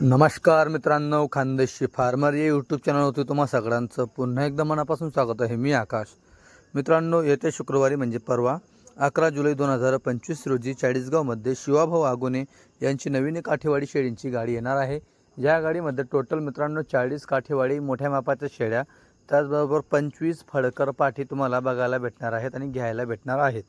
नमस्कार मित्रांनो खानदेशी फार्मर या यूट्यूब चॅनलवरती तुम्हा सगळ्यांचं पुन्हा एकदा मनापासून स्वागत आहे. मी आकाश. मित्रांनो येत्या शुक्रवारी म्हणजे परवा अकरा जुलै दोन हजार पंचवीस रोजी चाळीसगावमध्ये शिवाभाऊ आगोने यांची नवीन काठेवाडी शेळींची गाडी येणार आहे. या गाडीमध्ये टोटल मित्रांनो चाळीस काठेवाडी मोठ्या मापाच्या शेळ्या त्याचबरोबर पंचवीस फडकर पाठी तुम्हाला बघायला भेटणार आहेत आणि घ्यायला भेटणार आहेत.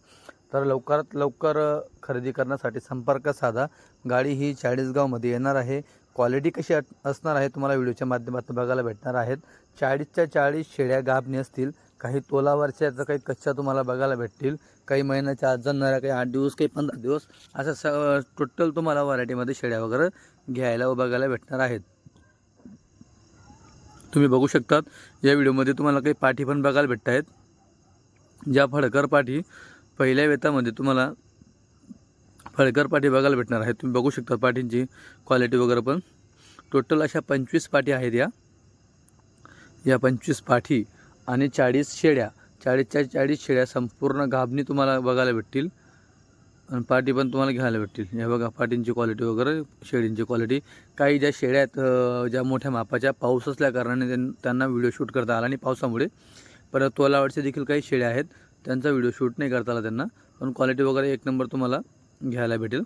तर लवकरात लवकर खरेदी करण्यासाठी संपर्क साधा. गाडी ही चाळीसगावमध्ये येणार आहे. क्वालिटी कशी असणार आहे तुम्हाला व्हिडिओच्या माध्यमातून बघायला भेटणार आहेत. चाळीसच्या चाळीस शेळ्या गाभणी असतील काही तोलावरच्या तर काही कच्च्या तुम्हाला बघायला भेटतील काही महिन्याच्या आज जाणाऱ्या काही आठ दिवस काही पंधरा दिवस असं स टोटल तुम्हाला व्हरायटीमध्ये शेळ्या वगैरे घ्यायला व बघायला भेटणार आहेत. तुम्ही बघू शकतात या व्हिडिओमध्ये तुम्हाला काही पाठी पण बघायला भेटत आहेत ज्या फडकर पाठी पहिल्या वेतामध्ये तुम्हाला फळकर पाठी बघायला भेटणार आहे तुम्ही बघू शकता पाठींची क्वालिटी वगैरे पण. टोटल अशा पंचवीस पाठी आहेत या. या पंचवीस पाठी आणि चाळीस शेळ्या चाळीसच्या चाळीस शेळ्या संपूर्ण गाभणी तुम्हाला बघायला भेटतील. आणि पाठी पण तुम्हाला घ्यायला भेटतील. हे बघा पाठींची क्वालिटी वगैरे शेळींची क्वालिटी काही ज्या शेळ्या आहेत ज्या मोठ्या मापाच्या पाऊस असल्याकारणाने त्यां- त्यांना व्हिडिओ शूट करता आला आणि पावसामुळे. परत तोलावडचे देखील काही शेळ्या आहेत. त्यांचा व्हिडिओ शूट नाही करता आला त्यांना. पण क्वालिटी वगैरे एक नंबर तुम्हाला घ्यायला भेटेल.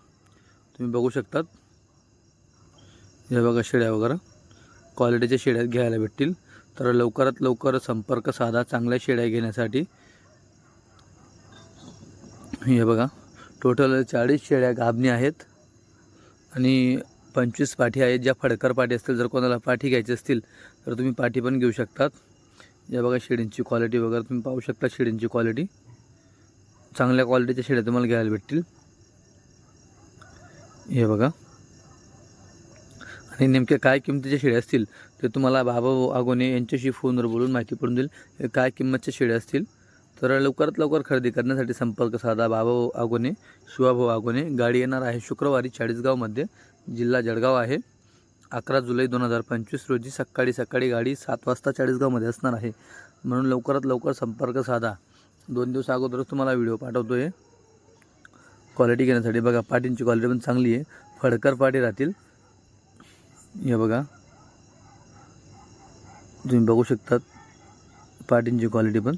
तुम्ही बघू शकतात. हे बघा शेळ्या वगैरे. क्वालिटीच्या शेळ्या घ्यायला भेटतील. तर लवकरात लवकर संपर्क साधा चांगल्या शेळ्या घेण्यासाठी. हे बघा. टोटल चाळीस शेळ्या गाभणी आहेत. आणि पंचवीस पाठी आहेत. ज्या फडकर पाठी असतील जर कोणाला पाठी घ्यायची असतील तर तुम्ही पाठी पण घेऊ शकतात. या बघा शेळींची क्वालिटी वगैरे. तुम्ही पाहू शकता शेळींची क्वालिटी चांगल्या क्वालिटीच्या शेळ्या तुम्हाला घ्यायला भेटतील. हे बघा. आणि नेमक्या काय किमतीच्या शेळ्या असतील ते तुम्हाला बाबा आगोने यांच्याशी फोनवर बोलून माहिती पडून देईल. काय किंमतच्या शेळ्या असतील तर लवकरात लवकर खरेदी करण्यासाठी संपर्क साधा. बाबा आगोने शिवाभाऊ आगोने गाडी येणार आहे शुक्रवारी चाळीसगावमध्ये जिल्हा जळगाव आहे. अकरा जुलै दोन हजार पंचवीस रोजी सकाळी सकाळी गाडी सात वाजता चाळीसगावमध्ये असणार आहे. म्हणून लवकरात लवकर संपर्क साधा. दोन दिवस अगोदरच तुम्हाला व्हिडिओ पाठवतो आहे क्वालिटी घेण्यासाठी. बघा पाटींची क्वालिटी पण चांगली आहे. फडकर पाटी राहतील. हे बघा. तुम्ही बघू शकतात पाटींची क्वालिटी पण.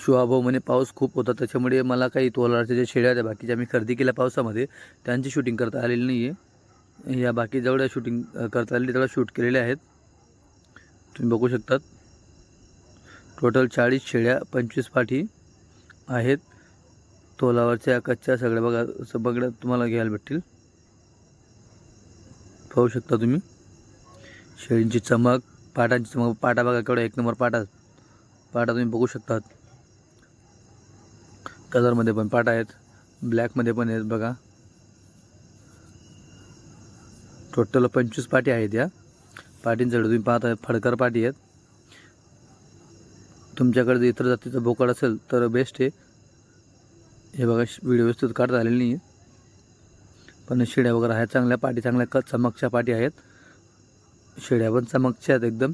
शिवाभाऊ म्हणे पाऊस खूप होता. त्याच्यामुळे मला काही तोलारच्या ज्या शेळ्या त्या बाकीच्या मी खरेदी केल्या पावसामध्ये. त्यांची शूटिंग करता आलेली नाही आहे या बाकी जेवढ्या शूटिंग करता आलेली तेवढ्या शूट केलेल्या आहेत. तुम्ही बघू शकतात. टोटल चाळीस शेळ्या पंचवीस पाठी आहेत. तोलावरच्या कच्च्या सगळ्या बघा सगळ्या तुम्हाला घ्यायला भेटतील. पाहू शकता तुम्ही. शेळींची चमक पाटांची चमक. पाटा बघा केवढा एक नंबर पाटा. पाटा तुम्ही बघू शकतात. कलरमध्ये पण पाटा आहेत. ब्लॅकमध्ये पण आहेत बघा. टोटल पंचवीस पाटी आहेत या. पाटींकडे तुम्ही पाहता फडकर पाटी आहेत. तुमच्याकडे जर इतर जातीचं बोकड असेल तर बेस्ट आहे. हे बघा व्हिडिओ व्यवस्थित काढता झालेली नाही आहे पण शेड्या वगैरे आहेत चांगल्या पाटी चांगल्या क चमकच्या पाटी आहेत. शेड्या पण चमकच्या आहेत एकदम.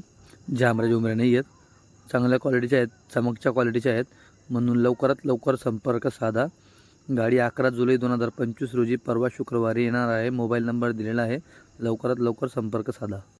झांबऱ्या जुमऱ्या नाही आहेत. चांगल्या क्वालिटीच्या आहेत चमकच्या क्वालिटीच्या आहेत. म्हणून लवकरात लवकर संपर्क साधा. गाडी अकरा जुलै दोन हजार पंचवीस रोजी परवा शुक्रवारी येणार आहे. मोबाईल नंबर दिलेला आहे. लवकरात लवकर संपर्क साधा.